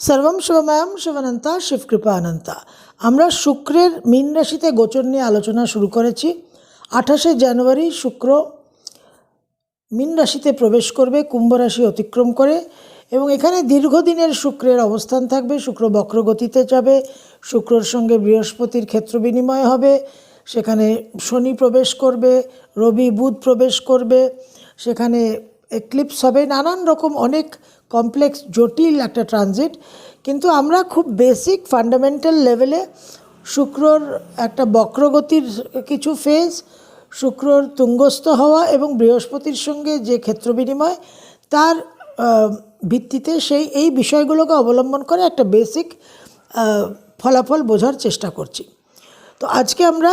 সর্বম শিবময়ম শিবানন্তা শিবকৃপানন্তা। আমরা শুক্রের মীন রাশিতে গোচর নিয়ে আলোচনা শুরু করেছি। আঠাশে জানুয়ারি শুক্র মীন রাশিতে প্রবেশ করবে, কুম্ভ রাশি অতিক্রম করে এবং এখানে দীর্ঘদিনের শুক্রের অবস্থান থাকবে। শুক্র বক্রগতিতে যাবে, শুক্রর সঙ্গে বৃহস্পতির ক্ষেত্র বিনিময় হবে, সেখানে শনি প্রবেশ করবে, রবি বুধ প্রবেশ করবে, সেখানে এক্লিপস হবে, নানান রকম অনেক কমপ্লেক্স, জটিল একটা ট্রানজিট। কিন্তু আমরা খুব বেসিক ফান্ডামেন্টাল লেভেলে শুক্রর একটা বক্রগতির কিছু ফেজ শুক্রর তুঙ্গস্থ হওয়া এবং বৃহস্পতির সঙ্গে যে ক্ষেত্র বিনিময়, তার ভিত্তিতে সেই, এই বিষয়গুলোকে অবলম্বন করে একটা বেসিক ফলাফল বোঝার চেষ্টা করছি। তো আজকে আমরা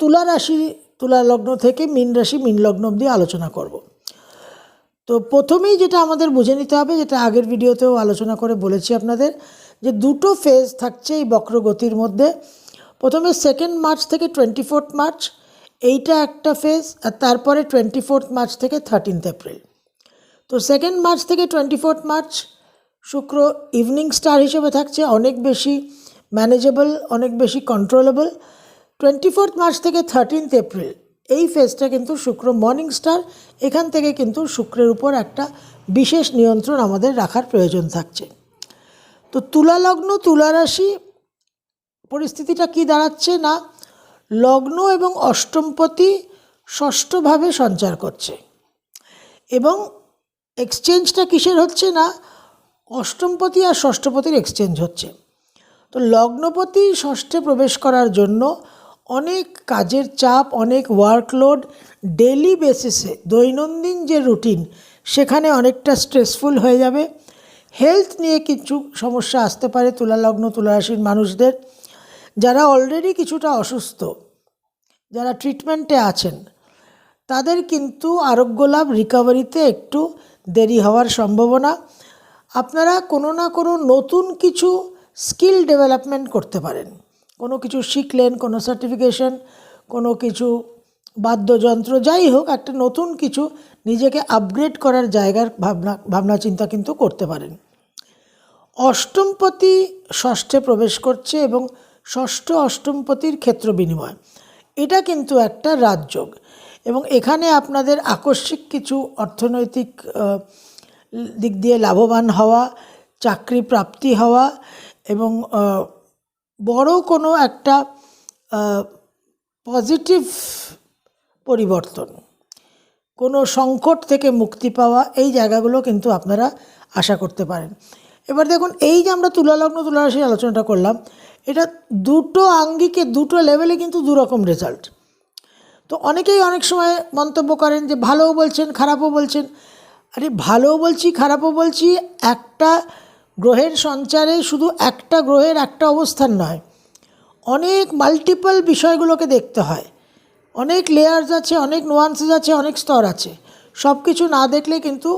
তুলা রাশি, তুলা লগ্ন থেকে মীন রাশি, মীন লগ্ন অবধি আলোচনা করব। তো প্রথমেই যেটা আমাদের বুঝে নিতে হবে, যেটা আগের ভিডিওতেও আলোচনা করে বলেছি আপনাদের, যে দুটো ফেজ থাকছে এই বক্রগতির মধ্যে। প্রথমে সেকেন্ড মার্চ থেকে টোয়েন্টি ফোর্থ মার্চ এইটা একটা ফেজ আর তারপরে টোয়েন্টি ফোর্থ মার্চ থেকে থার্টিনথ এপ্রিল তো সেকেন্ড মার্চ থেকে টোয়েন্টি ফোর্থ মার্চ শুক্র ইভিনিং স্টার হিসেবে থাকছে, অনেক বেশি ম্যানেজেবল অনেক বেশি কন্ট্রোলেবল টোয়েন্টি ফোর্থ মার্চ থেকে থার্টিনথ এপ্রিল এই ফেজটা কিন্তু শুক্র মর্নিং স্টার এখান থেকে কিন্তু শুক্রের উপর একটা বিশেষ নিয়ন্ত্রণ আমাদের রাখার প্রয়োজন থাকছে। তো তুলা লগ্ন, তুলা রাশি, পরিস্থিতিটা কি দাঁড়াচ্ছে না? লগ্ন এবং অষ্টমপতি ষষ্ঠভাবে সঞ্চার করছে। এবং এক্সচেঞ্জটা কিসের হচ্ছে না? অষ্টমপতি আর ষষ্ঠপতির এক্সচেঞ্জ হচ্ছে। তো লগ্নপতি ষষ্ঠে প্রবেশ করার জন্য অনেক কাজের চাপ, অনেক ওয়ার্কলোড ডেলি বেসিসে দৈনন্দিন যে রুটিন সেখানে অনেকটা স্ট্রেসফুল হয়ে যাবে। হেলথ নিয়ে কিছু সমস্যা আসতে পারে তুলা লগ্ন তুলা রাশির মানুষদের। যারা অলরেডি কিছুটা অসুস্থ, যারা ট্রিটমেন্টে আছেন, তাদের কিন্তু আরোগ্য লাভ রিকভারিতে একটু দেরি হওয়ার সম্ভাবনা। আপনারা কোনো না কোনো নতুন কিছু স্কিল ডেভেলপমেন্ট করতে পারেন। কোনো কিছু শিখলেন, কোনো সার্টিফিকেশন কোনো কিছু বাদ্যযন্ত্র, যাই হোক, একটা নতুন কিছু নিজেকে আপগ্রেড করার জায়গার ভাবনা ভাবনা চিন্তা কিন্তু করতে পারেন। অষ্টমপতি ষষ্ঠে প্রবেশ করছে এবং ষষ্ঠ অষ্টমপতির ক্ষেত্র বিনিময়। এটা কিন্তু একটা রাজযোগ এবং এখানে আপনাদের আকস্মিক কিছু অর্থনৈতিক দিক দিয়ে লাভবান হওয়া, চাকরি প্রাপ্তি হওয়া এবং বড় কোনো একটা পজিটিভ পরিবর্তন, কোনো সংকট থেকে মুক্তি পাওয়া এই জায়গাগুলো কিন্তু আপনারা আশা করতে পারেন। এবার দেখুন, এই যে আমরা তুলালগ্ন তুলারাশির আলোচনাটা করলাম, এটা দুটো আঙ্গিকে, দুটো লেভেলে কিন্তু দুরকম রেজাল্ট তো অনেকেই অনেক সময় মন্তব্য করেন যে, ভালোও বলছেন, খারাপও বলছেন। আরে, ভালোও বলছি, খারাপও বলছি, একটা গ্রহের সঞ্চারে শুধু একটা গ্রহের একটা অবস্থান নয়, অনেক মাল্টিপল বিষয়গুলোকে দেখতে হয়। অনেক লেয়ার্স আছে, অনেক নোয়ান্সেস আছে, অনেক স্তর আছে। সব কিছু না দেখলে কিন্তু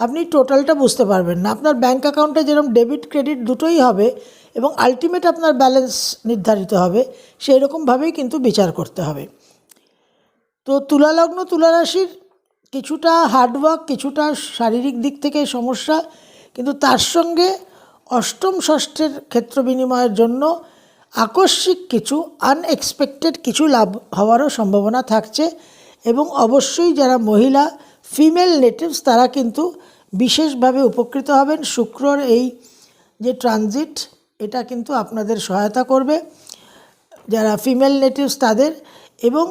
আপনি টোটালটা বুঝতে পারবেন না। আপনার ব্যাঙ্ক অ্যাকাউন্টে যেরকম ডেবিট ক্রেডিট দুটোই হবে এবং আলটিমেট আপনার ব্যালেন্স নির্ধারিত হবে সেই রকমভাবেই কিন্তু বিচার করতে হবে। তো তুলালগ্ন তুলারাশির কিছুটা হার্ডওয়ার্ক কিছুটা শারীরিক দিক থেকে সমস্যা কিন্তু তার সঙ্গে অষ্টম ষষ্ঠের ক্ষেত্র বিনিময়ের জন্য আকস্মিক কিছু আনএক্সপেক্টেড কিছু লাভ হওয়ারও সম্ভাবনা থাকছে এবং অবশ্যই যারা মহিলা ফিমেল নেটিভস তারা কিন্তু বিশেষভাবে উপকৃত হবেন। শুক্রর এই যে ট্রানজিট এটা কিন্তু আপনাদের সহায়তা করবে। যারা ফিমেল নেটিভস তাদের এবং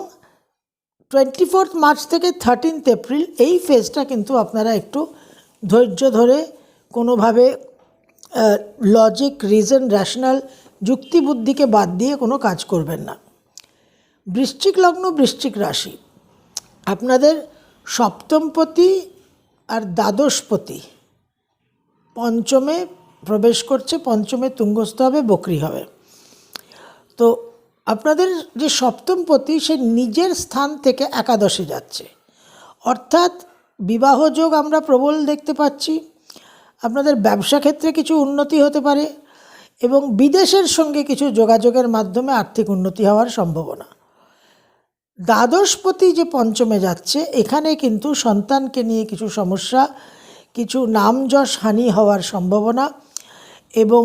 টোয়েন্টি ফোর্থ মার্চ থেকে থার্টিনথ এপ্রিল এই ফেজটা কিন্তু আপনারা একটু ধৈর্য ধরে কোনোভাবে লজিক রিজন র্যাশনাল যুক্তিবুদ্ধিকে বাদ দিয়ে কোনো কাজ করবেন না। বৃশ্চিক লগ্ন, বৃশ্চিক রাশি। আপনাদের সপ্তমপতি আর দ্বাদশপতি। পঞ্চমে প্রবেশ করছে, পঞ্চমে তুঙ্গস্থ হবে, বকরি হবে। তো আপনাদের যে সপ্তমপতি, সে নিজের স্থান থেকে একাদশে যাচ্ছে। অর্থাৎ বিবাহযোগ আমরা প্রবল দেখতে পাচ্ছি। আপনাদের ব্যবসা ক্ষেত্রে কিছু উন্নতি হতে পারে এবং বিদেশের সঙ্গে কিছু যোগাযোগের মাধ্যমে আর্থিক উন্নতি হওয়ার সম্ভাবনা। দ্বাদশপতি যে পঞ্চমে যাচ্ছে, এখানে কিন্তু সন্তানকে নিয়ে কিছু সমস্যা, কিছু নামযশ হানি হওয়ার সম্ভাবনা এবং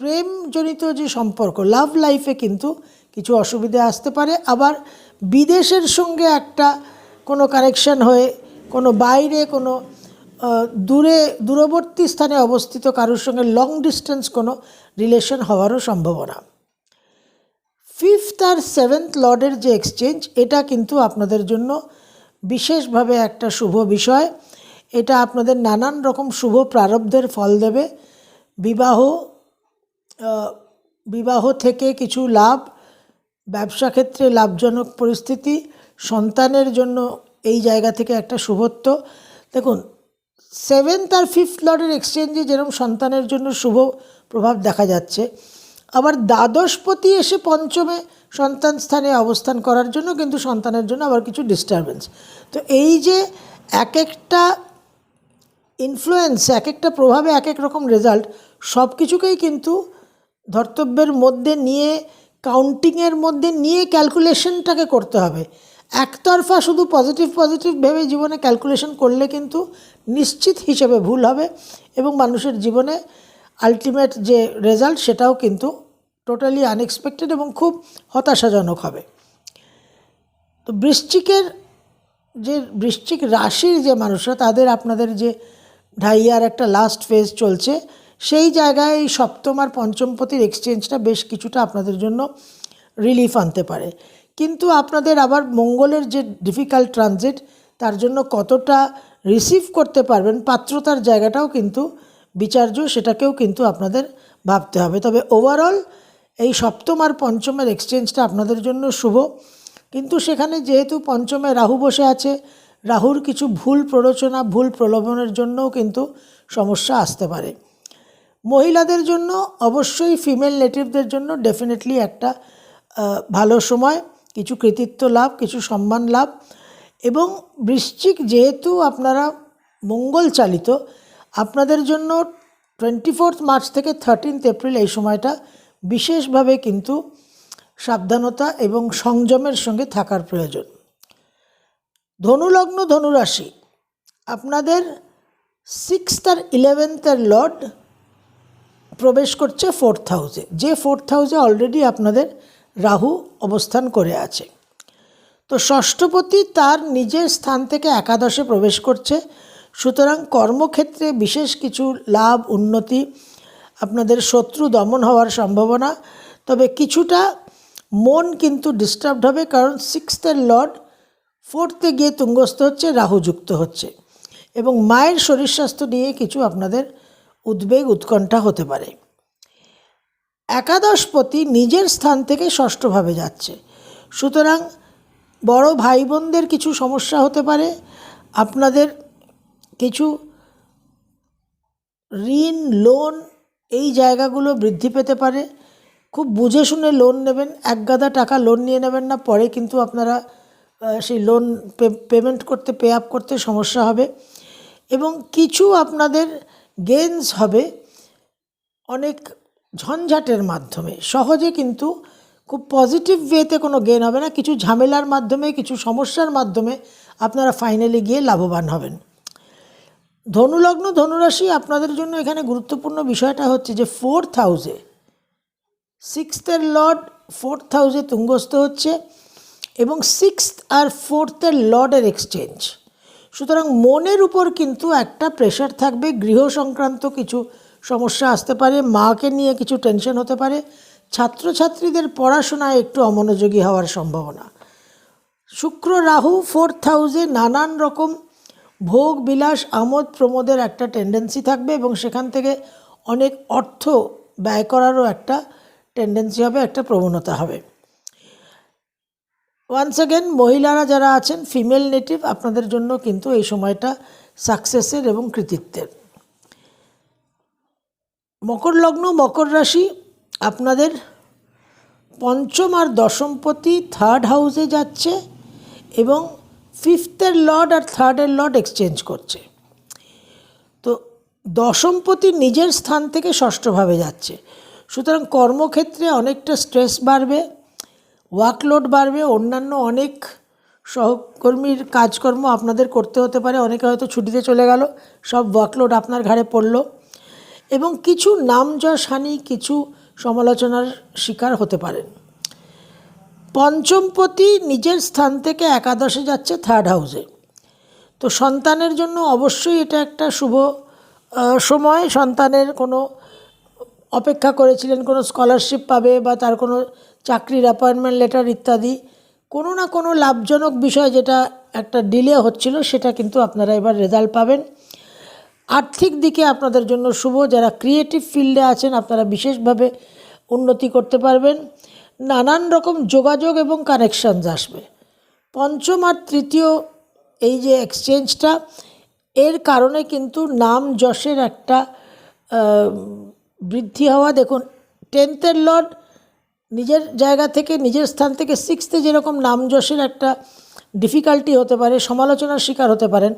প্রেমজনিত যে সম্পর্ক লাভ লাইফে কিন্তু কিছু অসুবিধা আসতে পারে। আবার বিদেশের সঙ্গে একটা কোনো কানেকশন হয়ে, কোনো বাইরে কোনো দূরে, দূরবর্তী স্থানে অবস্থিত কারোর সঙ্গে লং ডিস্টেন্স কোনো রিলেশন হওয়ারও সম্ভাবনা। ফিফথ আর সেভেন্থ লর্ডের যে এক্সচেঞ্জ এটা কিন্তু আপনাদের জন্য বিশেষভাবে একটা শুভ বিষয়। এটা আপনাদের নানান রকম শুভ প্রারব্ধের ফল দেবে। বিবাহ বিবাহ থেকে কিছু লাভ, ব্যবসা ক্ষেত্রে লাভজনক পরিস্থিতি, সন্তানের জন্য এই জায়গা থেকে একটা শুভত্ব। দেখুন সেভেন্থ আর ফিফথ লর্ডের এক্সচেঞ্জে যেরকম সন্তানের জন্য শুভ প্রভাব দেখা যাচ্ছে, আবার দ্বাদশপতি এসে পঞ্চমে সন্তান স্থানে অবস্থান করার জন্য কিন্তু সন্তানের জন্য আবার কিছু ডিস্টারবেন্স তো এই যে এক একটা ইনফ্লুয়েন্স এক একটা প্রভাবে এক এক রকম রেজাল্ট সব কিছুকেই কিন্তু ধর্তব্যের মধ্যে নিয়ে কাউন্টিংয়ের মধ্যে নিয়ে ক্যালকুলেশনটাকে করতে হবে। একতরফা শুধু পজিটিভ পজিটিভ ভেবে জীবনে ক্যালকুলেশন করলে কিন্তু নিশ্চিত হিসেবে ভুল হবে এবং মানুষের জীবনে আলটিমেট যে রেজাল্ট সেটাও কিন্তু টোটালি আনএক্সপেক্টেড এবং খুব হতাশাজনক হবে। তো বৃশ্চিকের যে বৃশ্চিক রাশির যে মানুষরা, তাদের আপনাদের যে ঢাইয়ার একটা লাস্ট ফেজ চলছে, সেই জায়গায় এই সপ্তম আর পঞ্চমপতির এক্সচেঞ্জটা বেশ কিছুটা আপনাদের জন্য রিলিফ আনতে পারে। কিন্তু আপনাদের আবার মঙ্গলের যে ডিফিকাল্ট ট্রানজিট তার জন্য কতটা রিসিভ করতে পারবেন, পাত্রতার জায়গাটাও কিন্তু বিচার্য, সেটাকেও কিন্তু আপনাদের ভাবতে হবে। তবে ওভারঅল এই সপ্তম আর পঞ্চমের এক্সচেঞ্জটা আপনাদের জন্য শুভ। কিন্তু সেখানে যেহেতু পঞ্চমে রাহু বসে আছে, রাহুর কিছু ভুল প্ররোচনা, ভুল প্রলোভনের জন্যও কিন্তু সমস্যা আসতে পারে। মহিলাদের জন্য অবশ্যই ফিমেল নেটিভদের জন্য ডেফিনেটলি একটা ভালো সময়। কিছু কৃতিত্ব লাভ, কিছু সম্মান লাভ এবং বৃশ্চিক যেহেতু আপনারা মঙ্গল চালিত, আপনাদের জন্য টোয়েন্টি ফোর্থ মার্চ থেকে থার্টিনথ এপ্রিল এই সময়টা বিশেষভাবে কিন্তু সাবধানতা এবং সংযমের সঙ্গে থাকার প্রয়োজন। ধনুলগ্ন ধনুরাশি, আপনাদের সিক্সথ আর ইলেভেন্থের লর্ড প্রবেশ করছে ফোর্থ হাউসে যে ফোর্থ হাউসে অলরেডি আপনাদের রাহু অবস্থান করে আছে। তো ষষ্ঠপতি তার নিজের স্থান থেকে একাদশে প্রবেশ করছে। সুতরাং কর্মক্ষেত্রে বিশেষ কিছু লাভ, উন্নতি আপনাদের শত্রু দমন হওয়ার সম্ভাবনা। তবে কিছুটা মন কিন্তু ডিস্টার্বড হবে কারণ সিক্সথের লর্ড ফোর্থে গিয়ে তুঙ্গস্থ হচ্ছে, রাহু যুক্ত হচ্ছে। এবং মায়ের শরীর স্বাস্থ্য নিয়ে কিছু আপনাদের উদ্বেগ, উৎকণ্ঠা হতে পারে। একাদশপতি নিজের স্থান থেকে ষষ্ঠভাবে যাচ্ছে। সুতরাং বড় ভাই বোনদের কিছু সমস্যা হতে পারে। আপনাদের কিছু ঋণ, লোন এই জায়গাগুলো বৃদ্ধি পেতে পারে। খুব বুঝে শুনে লোন নেবেন, এক গাদা টাকা লোন নিয়ে নেবেন না, পরে কিন্তু আপনারা সেই লোন পেমেন্ট করতে, পে আপ করতে সমস্যা হবে। এবং কিছু আপনাদের গেনস হবে। অনেক ঝঞ্ঝাটের মাধ্যমে। সহজে কিন্তু খুব পজিটিভ ওয়েতে কোনো গেন হবে না। কিছু ঝামেলার মাধ্যমে, কিছু সমস্যার মাধ্যমে আপনারা ফাইনালি গিয়ে লাভবান হবেন। ধনুলগ্ন ধনুরাশি আপনাদের জন্য এখানে গুরুত্বপূর্ণ বিষয়টা হচ্ছে যে ফোর্থ হাউসে সিক্সথের লর্ড ফোর্থ হাউসে তুঙ্গস্থ হচ্ছে এবং সিক্সথ আর ফোর্থের লর্ডের এক্সচেঞ্জ সুতরাং মনের উপর কিন্তু একটা প্রেশার থাকবে। গৃহ সংক্রান্ত কিছু সমস্যা আসতে পারে, মাকে নিয়ে কিছু টেনশন হতে পারে, ছাত্রছাত্রীদের পড়াশোনায় একটু অমনোযোগী হওয়ার সম্ভাবনা। শুক্র রাহু ফোর্থ হাউসে নানান রকম ভোগ, বিলাস, আমোদ, প্রমোদের একটা টেন্ডেন্সি থাকবে এবং সেখান থেকে অনেক অর্থ ব্যয় করারও একটা টেন্ডেন্সি হবে, একটা প্রবণতা হবে। ওয়ান্স অ্যাগেন মহিলারা যারা আছেন ফিমেল নেটিভ আপনাদের জন্য কিন্তু এই সময়টা সাকসেসের এবং কৃতিত্বের। মকর লগ্ন, মকর রাশি, আপনাদের পঞ্চম আর দশমপতি থার্ড হাউসে যাচ্ছে এবং ফিফথের লর্ড আর থার্ডের লর্ড এক্সচেঞ্জ করছে। তো দশমপতি নিজের স্থান থেকে ষষ্ঠভাবে যাচ্ছে। সুতরাং কর্মক্ষেত্রে অনেকটা স্ট্রেস বাড়বে ওয়ার্কলোড বাড়বে, অন্যান্য অনেক সহকর্মীর কাজকর্ম আপনাদের করতে হতে পারে, অনেকে হয়তো ছুটিতে চলে গেল, সব ওয়ার্কলোড আপনার ঘাড়ে পড়ল। এবং কিছু নামযশ হানি কিছু সমালোচনার শিকার হতে পারেন। পঞ্চমপতি নিজের স্থান থেকে একাদশে যাচ্ছে থার্ড হাউসে তো সন্তানের জন্য অবশ্যই এটা একটা শুভ সময়। সন্তানের কোনো অপেক্ষা করেছিলেন, কোনো স্কলারশিপ পাবে বা তার কোনো চাকরির অ্যাপয়েন্টমেন্ট লেটার ইত্যাদি, কোনো না কোনো লাভজনক বিষয় যেটা একটা ডিলে হচ্ছিল, সেটা কিন্তু আপনারা এবার রেজাল্ট পাবেন। আর্থিক দিকে আপনাদের জন্য শুভ। যারা ক্রিয়েটিভ ফিল্ডে আছেন, আপনারা বিশেষভাবে উন্নতি করতে পারবেন। নানান রকম যোগাযোগ এবং কানেকশানস আসবে। পঞ্চম আর তৃতীয় এই যে এক্সচেঞ্জটা এর কারণে কিন্তু নাম যশের একটা বৃদ্ধি হওয়া। দেখুন টেন্থের লর্ড নিজের জায়গা থেকে, নিজের স্থান থেকে সিক্সথে যেরকম নাম যশের একটা ডিফিকাল্টি হতে পারে, সমালোচনার শিকার হতে পারেন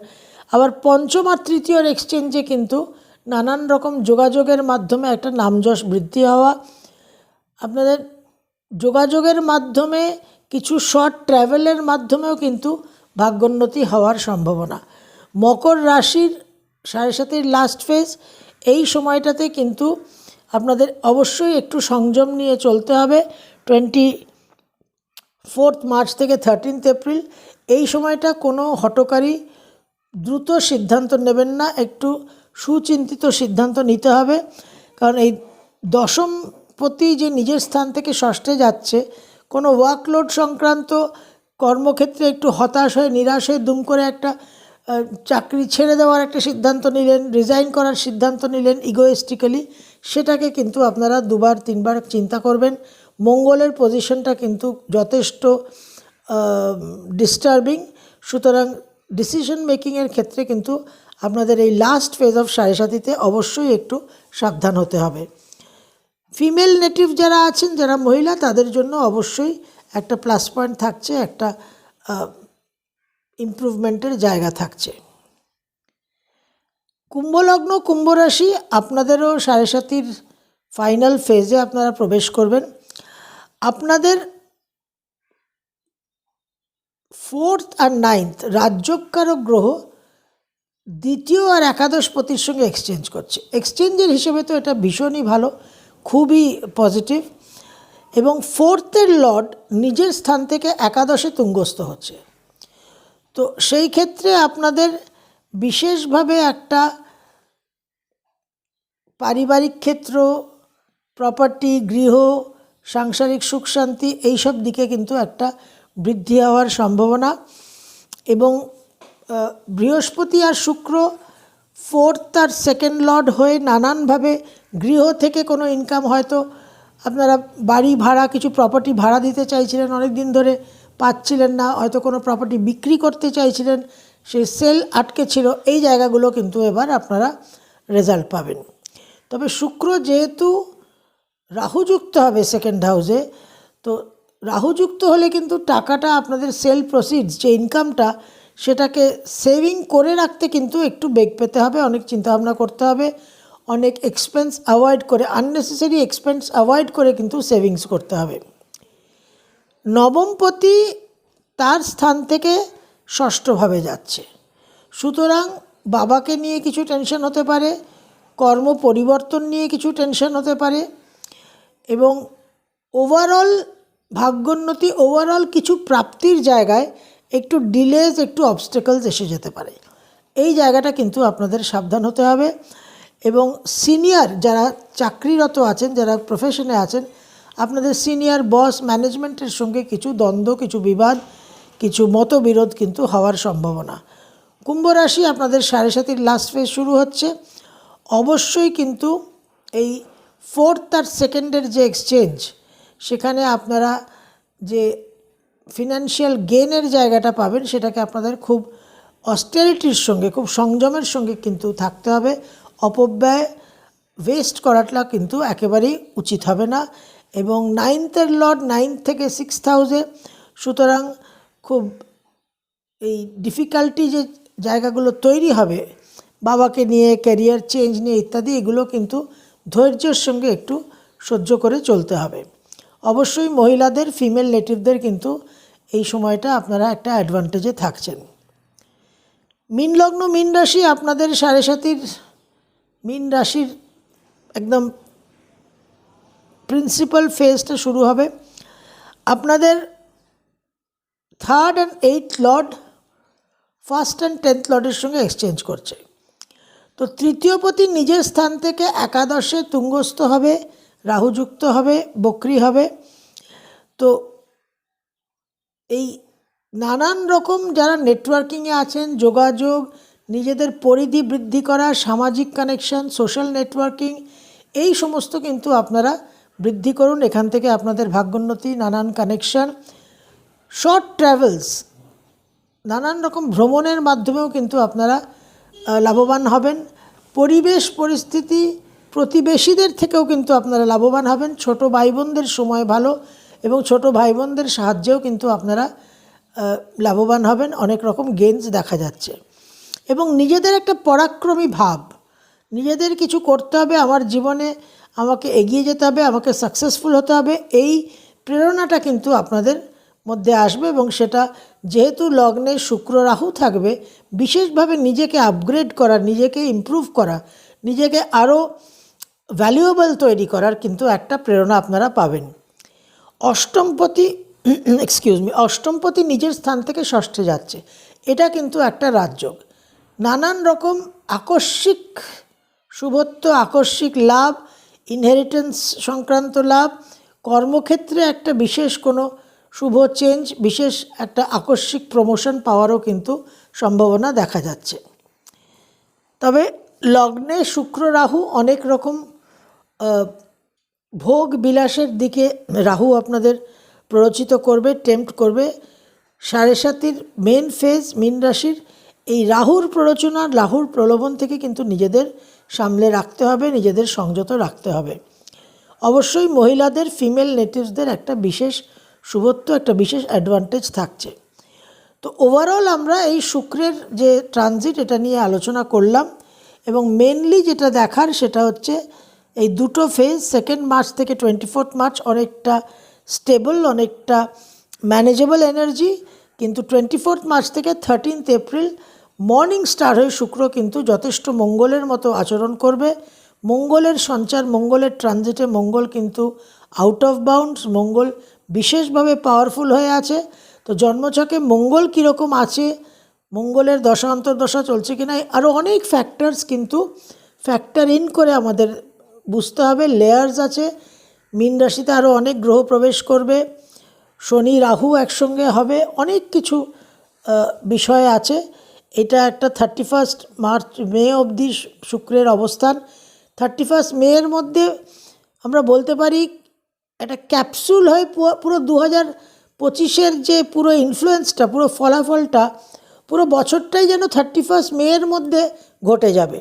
আবার পঞ্চম আর তৃতীয়র এক্সচেঞ্জে কিন্তু নানান রকম যোগাযোগের মাধ্যমে একটা নামযশ বৃদ্ধি হওয়া। আপনাদের যোগাযোগের মাধ্যমে কিছু শর্ট ট্র্যাভেলের মাধ্যমেও কিন্তু ভাগ্যোন্নতি হওয়ার সম্ভাবনা। মকর রাশির সাড়ে সাতের লাস্ট ফেজ এই সময়টাতে কিন্তু আপনাদের অবশ্যই একটু সংযম নিয়ে চলতে হবে। টোয়েন্টি ফোর্থ মার্চ থেকে থার্টিনথ এপ্রিল এই সময়টা কোনো হটকারী দ্রুত সিদ্ধান্ত নেবেন না, একটু সুচিন্তিত সিদ্ধান্ত নিতে হবে। কারণ এই দশম প্রতি যে নিজের স্থান থেকে ষষ্ঠে যাচ্ছে, কোনো ওয়ার্কলোড সংক্রান্ত কর্মক্ষেত্রে একটু হতাশ হয়ে, নিরাশ হয়ে দুম করে একটা চাকরি ছেড়ে দেওয়ার একটা সিদ্ধান্ত নিলেন, রিজাইন করার সিদ্ধান্ত নিলেন ইগোয়েস্টিক্যালি সেটাকে কিন্তু আপনারা দুবার, তিনবার চিন্তা করবেন। মঙ্গলের পজিশনটা কিন্তু যথেষ্ট ডিস্টার্বিং সুতরাং ডিসিশন মেকিংয়ের ক্ষেত্রে কিন্তু আপনাদের এই লাস্ট ফেজ অফ সাড়ে সাতিতে অবশ্যই একটু সাবধান হতে হবে। ফিমেল নেটিভ যারা আছেন, যারা মহিলা, তাদের জন্য অবশ্যই একটা প্লাস পয়েন্ট থাকছে, একটা ইমপ্রুভমেন্টের জায়গা থাকছে। কুম্ভলগ্ন কুম্ভ রাশি আপনাদেরও সাড়ে সাতির ফাইনাল ফেজে আপনারা প্রবেশ করবেন। আপনাদের ফোর্থ আর নাইন্থ রাজ্যকারক গ্রহ দ্বিতীয় আর একাদশ পতির সঙ্গে এক্সচেঞ্জ করছে। এক্সচেঞ্জের হিসেবে তো এটা ভীষণই ভালো, খুবই পজিটিভ এবং ফোর্থের লর্ড নিজের স্থান থেকে একাদশে তুঙ্গস্থ হচ্ছে। তো সেই ক্ষেত্রে আপনাদের বিশেষভাবে একটা পারিবারিক ক্ষেত্র প্রপার্টি গৃহ, সাংসারিক সুখ শান্তি, এইসব দিকে কিন্তু একটা বৃদ্ধি হওয়ার সম্ভাবনা এবং বৃহস্পতি আর শুক্র ফোর্থ আর সেকেন্ড লর্ড হয়ে নানানভাবে গৃহ থেকে কোনো ইনকাম হয়তো আপনারা বাড়ি ভাড়া, কিছু প্রপার্টি ভাড়া দিতে চাইছিলেন অনেক দিন ধরে পাচ্ছিলেন না, হয়তো কোনো প্রপার্টি বিক্রি করতে চাইছিলেন, সেই সেল আটকে ছিল, এই জায়গাগুলো কিন্তু এবার আপনারা রেজাল্ট পাবেন। তবে শুক্র যেহেতু রাহুযুক্ত হবে সেকেন্ড হাউসে তো রাহুযুক্ত হলে কিন্তু টাকাটা আপনাদের সেল প্রসিডস যে ইনকামটা সেটাকে সেভিং করে রাখতে কিন্তু একটু বেগ পেতে হবে, অনেক চিন্তাভাবনা করতে হবে, অনেক এক্সপেন্স অ্যাভয়েড করে আননেসেসারি এক্সপেন্স অ্যাভয়েড করে কিন্তু সেভিংস করতে হবে। নবমপতি তার স্থান থেকে ষষ্ঠভাবে যাচ্ছে। সুতরাং বাবাকে নিয়ে কিছু টেনশন হতে পারে, কর্ম পরিবর্তন নিয়ে কিছু টেনশন হতে পারে, এবং ওভারঅল ভাগ্যোন্নতি ওভারঅল কিছু প্রাপ্তির জায়গায় একটু ডিলেজ একটু অবস্টেকলস এসে যেতে পারে। এই জায়গাটা কিন্তু আপনাদের সাবধান হতে হবে এবং সিনিয়র যারা চাকরিরত আছেন, যারা প্রফেশনে আছেন, আপনাদের সিনিয়র বস ম্যানেজমেন্টের সঙ্গে কিছু দ্বন্দ্ব, কিছু বিবাদ, কিছু মতবিরোধ কিন্তু হওয়ার সম্ভাবনা। কুম্ভ রাশি আপনাদের সাড়ে সাতির লাস্ট ফেজ শুরু হচ্ছে। অবশ্যই কিন্তু এই ফোর্থ আর সেকেন্ডের যে এক্সচেঞ্জ সেখানে আপনারা যে ফিনান্সিয়াল গেনের জায়গাটা পাবেন, সেটাকে আপনাদের খুব অস্টেরিটির সঙ্গে, খুব সংযমের সঙ্গে কিন্তু থাকতে হবে। অপব্যয় ওয়েস্ট করাটা কিন্তু একেবারেই উচিত হবে না। এবং নাইনথের লর্ড নাইন্থ থেকে সিক্স হাউসে সুতরাং খুব এই ডিফিকাল্টি যে জায়গাগুলো তৈরি হবে, বাবাকে নিয়ে ক্যারিয়ার চেঞ্জ নিয়ে ইত্যাদি, এগুলো কিন্তু ধৈর্যের সঙ্গে একটু সহ্য করে চলতে হবে। অবশ্যই মহিলাদের ফিমেল নেটিভদের কিন্তু এই সময়টা আপনারা একটা অ্যাডভান্টেজে থাকছেন। মিন লগ্ন, মিন রাশি আপনাদের সাড়ে সাতির মিন রাশির একদম প্রিন্সিপাল ফেজটা শুরু হবে। আপনাদের third and eight lord first and tenth লর্ডের সঙ্গে এক্সচেঞ্জ করছে। তো তৃতীয় পতি নিজের স্থান থেকে একাদশে তুঙ্গস্থ হবে। রাহুযুক্ত হবে, বক্রি হবে। তো এই নানান রকম যারা নেটওয়ার্কিংয়ে আছেন, যোগাযোগ, নিজেদের পরিধি বৃদ্ধি করা, সামাজিক কানেকশন সোশ্যাল নেটওয়ার্কিং এই সমস্ত কিন্তু আপনারা বৃদ্ধি করুন। এখান থেকে আপনাদের ভাগ্যোন্নতি, নানান কানেকশন শর্ট ট্রাভেলস নানান রকম ভ্রমণের মাধ্যমেও কিন্তু আপনারা লাভবান হবেন। পরিবেশ, পরিস্থিতি প্রতিবেশীদের থেকেও কিন্তু আপনারা লাভবান হবেন। ছোট ভাই বোনদের সময় ভালো এবং ছোট ভাই বোনদের সাহায্যেও কিন্তু আপনারা লাভবান হবেন। অনেক রকম গেমস দেখা যাচ্ছে। এবং নিজেদের একটা পরাক্রমী ভাব। নিজেদের কিছু করতে হবে, আমার জীবনে আমাকে এগিয়ে যেতে হবে, আমাকে সাকসেসফুল হতে হবে, এই প্রেরণাটা কিন্তু আপনাদের মধ্যে আসবে এবং সেটা যেহেতু লগ্নে শুক্র রাহু থাকবে, বিশেষভাবে নিজেকে আপগ্রেড করা, নিজেকে ইমপ্রুভ করা, নিজেকে আরও ভ্যালুয়েবল তৈরি করার কিন্তু একটা প্রেরণা আপনারা পাবেন। অষ্টমপতি এক্সকিউজ মি অষ্টমপতি নিজের স্থান থেকে ষষ্ঠে যাচ্ছে। এটা কিন্তু একটা রাজযোগ। নানান রকম আকস্মিক শুভত্ব আকস্মিক লাভ ইনহেরিটেন্স সংক্রান্ত লাভ, কর্মক্ষেত্রে একটা বিশেষ কোনো শুভ চেঞ্জ বিশেষ একটা আকস্মিক প্রমোশন পাওয়ারও কিন্তু সম্ভাবনা দেখা যাচ্ছে। তবে লগ্নে শুক্র রাহু অনেক রকম ভোগ বিলাসের দিকে রাহু আপনাদের প্ররোচিত করবে টেম্পট করবে। সাড়ে সাতির মেন ফেজ মিন রাশির, এই রাহুর প্ররোচনা, রাহুর প্রলোভন থেকে কিন্তু নিজেদের সামলে রাখতে হবে, নিজেদের সংযত রাখতে হবে। অবশ্যই মহিলাদের ফিমেল নেটিভসদের একটা বিশেষ শুভত্ব, একটা বিশেষ অ্যাডভান্টেজ থাকছে। তো ওভারঅল আমরা এই শুক্রের যে ট্রানজিট এটা নিয়ে আলোচনা করলাম এবং মেনলি যেটা দেখার সেটা হচ্ছে এই দুটো ফেজ সেকেন্ড মার্চ থেকে টোয়েন্টি ফোর্থ মার্চ অনেকটা স্টেবল অনেকটা ম্যানেজেবল এনার্জি কিন্তু টোয়েন্টি ফোর্থ মার্চ থেকে থার্টিনথ এপ্রিল মর্নিং স্টার হয়ে শুক্র কিন্তু যথেষ্ট মঙ্গলের মতো আচরণ করবে। মঙ্গলের সঞ্চার, মঙ্গলের ট্রানজিটে মঙ্গল কিন্তু আউট অফ বাউন্ডস মঙ্গল বিশেষভাবে পাওয়ারফুল হয়ে আছে। তো জন্মছকে মঙ্গল কীরকম আছে, মঙ্গলের দশা, অন্তর্দশা চলছে কিনা আরও অনেক ফ্যাক্টরস কিন্তু ফ্যাক্টর ইন করে আমাদের বুঝতে হবে লেয়ার্স আছে। মীন রাশিতে আরও অনেক গ্রহ প্রবেশ করবে। শনি, রাহু একসঙ্গে হবে। অনেক কিছু বিষয় আছে। এটা একটা থার্টি ফার্স্ট মার্চ, মে অবধি শুক্রের অবস্থান। থার্টি ফার্স্ট মেয়ের মধ্যে আমরা বলতে পারি, একটা ক্যাপসুল হয়ে পুরো দু হাজার পঁচিশের যে পুরো ইনফ্লুয়েন্সটা পুরো ফলাফলটা, পুরো বছরটাই যেন থার্টি ফার্স্ট মেয়ের মধ্যে ঘটে যাবে।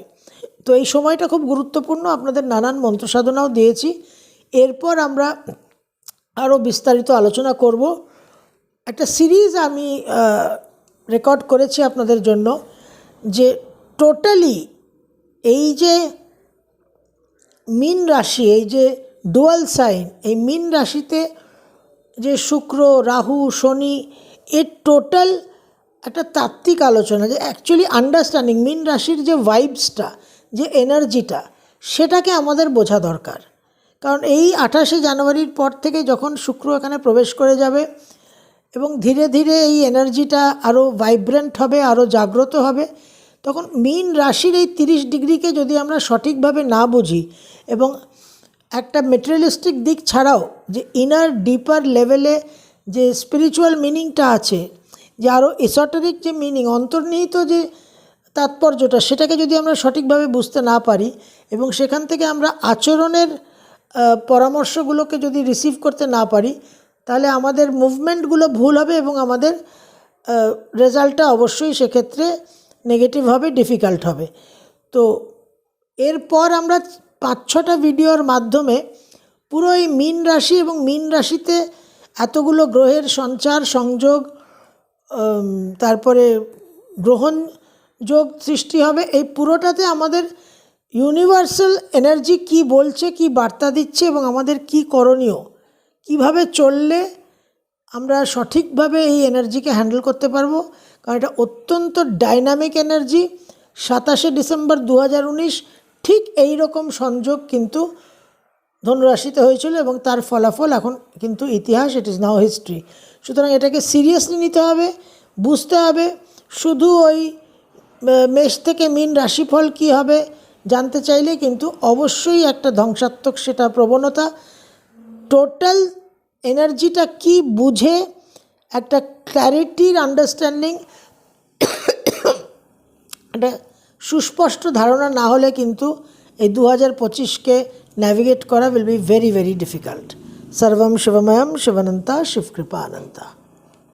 তো এই সময়টা খুব গুরুত্বপূর্ণ, আপনাদের নানান মন্ত্রসাধনাও দিয়েছি। এরপর আমরা আরও বিস্তারিত আলোচনা করব। একটা সিরিজ আমি রেকর্ড করেছি আপনাদের জন্য যে টোটালি এই যে মিন রাশি, এই যে ডুয়াল সাইন, এই মিন রাশিতে যে শুক্র, রাহু, শনি, এর টোটাল একটা তাত্ত্বিক আলোচনা যে অ্যাকচুয়ালি আন্ডারস্ট্যান্ডিং মিন রাশির যে ভাইবসটা যে এনার্জিটা সেটাকে আমাদের বোঝা দরকার। কারণ এই আঠাশে জানুয়ারির পর থেকে যখন শুক্র এখানে প্রবেশ করে যাবে এবং ধীরে ধীরে এই এনার্জিটা আরও ভাইব্রেন্ট হবে আরও জাগ্রত হবে, তখন মিন রাশির এই তিরিশ ডিগ্রিকে যদি আমরা সঠিকভাবে না বুঝি এবং একটা মেটেরিয়ালিস্টিক দিক ছাড়াও যে ইনার ডিপার লেভেলে যে স্পিরিচুয়াল মিনিংটা আছে, যে আরও এসটারিক যে মিনিং অন্তর্নিহিত যে তাৎপর্যটা, সেটাকে যদি আমরা সঠিকভাবে বুঝতে না পারি এবং সেখান থেকে আমরা আচরণের পরামর্শগুলোকে যদি রিসিভ করতে না পারি, তাহলে আমাদের মুভমেন্টগুলো ভুল হবে এবং আমাদের রেজাল্টটা অবশ্যই সেক্ষেত্রে নেগেটিভ হবে ডিফিকাল্ট হবে। তো এরপর আমরা পাঁচ ছটা ভিডিওর মাধ্যমে পুরো এই মীন রাশি এবং মীন রাশিতে এতগুলো গ্রহের সঞ্চার, সংযোগ তারপরে গ্রহণ যোগ সৃষ্টি হবে। এই পুরোটাতে আমাদের ইউনিভার্সাল এনার্জি কি বলছে, কি বার্তা দিচ্ছে এবং আমাদের কি করণীয়, কীভাবে চললে আমরা সঠিকভাবে এই এনার্জিকে হ্যান্ডেল করতে পারব? কারণ এটা অত্যন্ত ডাইনামিক এনার্জি সাতাশে ডিসেম্বর দু হাজার উনিশ ঠিক এই রকম সংযোগ কিন্তু ধনুরাশিতে হয়েছিল এবং তার ফলাফল এখন কিন্তু ইতিহাস ইট ইজ নাও হিস্ট্রি সুতরাং এটাকে সিরিয়াসলি নিতে হবে, বুঝতে হবে। শুধু ওই মেষ থেকে মিন রাশিফল কী হবে জানতে চাইলে কিন্তু অবশ্যই একটা ধ্বংসাত্মক সেটা প্রবণতা। টোটাল এনার্জিটা কি বুঝে? একটা ক্ল্যারিটির আন্ডারস্ট্যান্ডিং একটা সুস্পষ্ট ধারণা না হলে কিন্তু এই দু হাজার পঁচিশকে ন্যাভিগেট করা will be very very difficult সর্বম শিবময়ম শিবানন্তা শিবকৃপা অনন্তা।